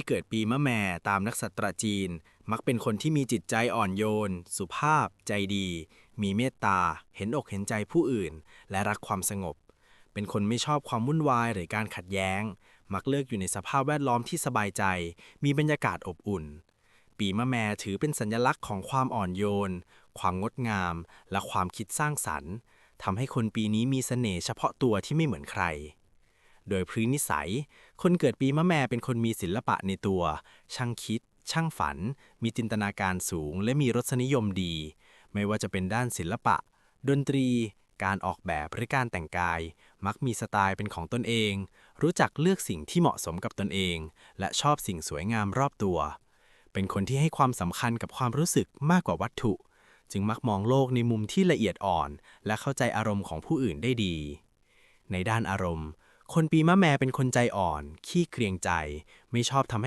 ที่เกิดปีมะแม่ตามนักษัตราจีน มักเป็นคนที่มีจิตใจอ่อนโยน สุภาพ ใจดี มีเมตตา เห็นอกเห็นใจผู้อื่น และรักความสงบ เป็นคนไม่ชอบความวุ่นวายหรือการขัดแย้ง มักเลือกอยู่ในสภาพแวดล้อมที่สบายใจ มีบรรยากาศอบอุ่น ปีมะแม่ถือเป็นสัญลักษณ์ของความอ่อนโยน ความงดงาม และความคิดสร้างสรรค์ทำให้คนปีนี้มีเสน่ห์เฉพาะตัวที่ไม่เหมือนใคร โดยพื้นนิสัย คนเกิดปีมะแม่เป็นคนมีศิลปะในตัว ช่างคิด ช่างฝัน มีจินตนาการสูง และมีรสนิยมดี ไม่ว่าจะเป็นด้านศิลปะ ดนตรี การออกแบบหรือการแต่งกาย มักมีสไตล์เป็นของตนเอง รู้จักเลือกสิ่งที่เหมาะสมกับตนเอง และชอบสิ่งสวยงามรอบตัว เป็นคนที่ให้ความสำคัญกับความรู้สึกมากกว่าวัตถุ จึงมักมองโลกในมุมที่ละเอียดอ่อน และเข้าใจอารมณ์ของผู้อื่นได้ดี ในด้านอารมณ์ คนปีมะแม่เป็นคนใจอ่อน ขี้เกรียงใจ ไม่ชอบทำให้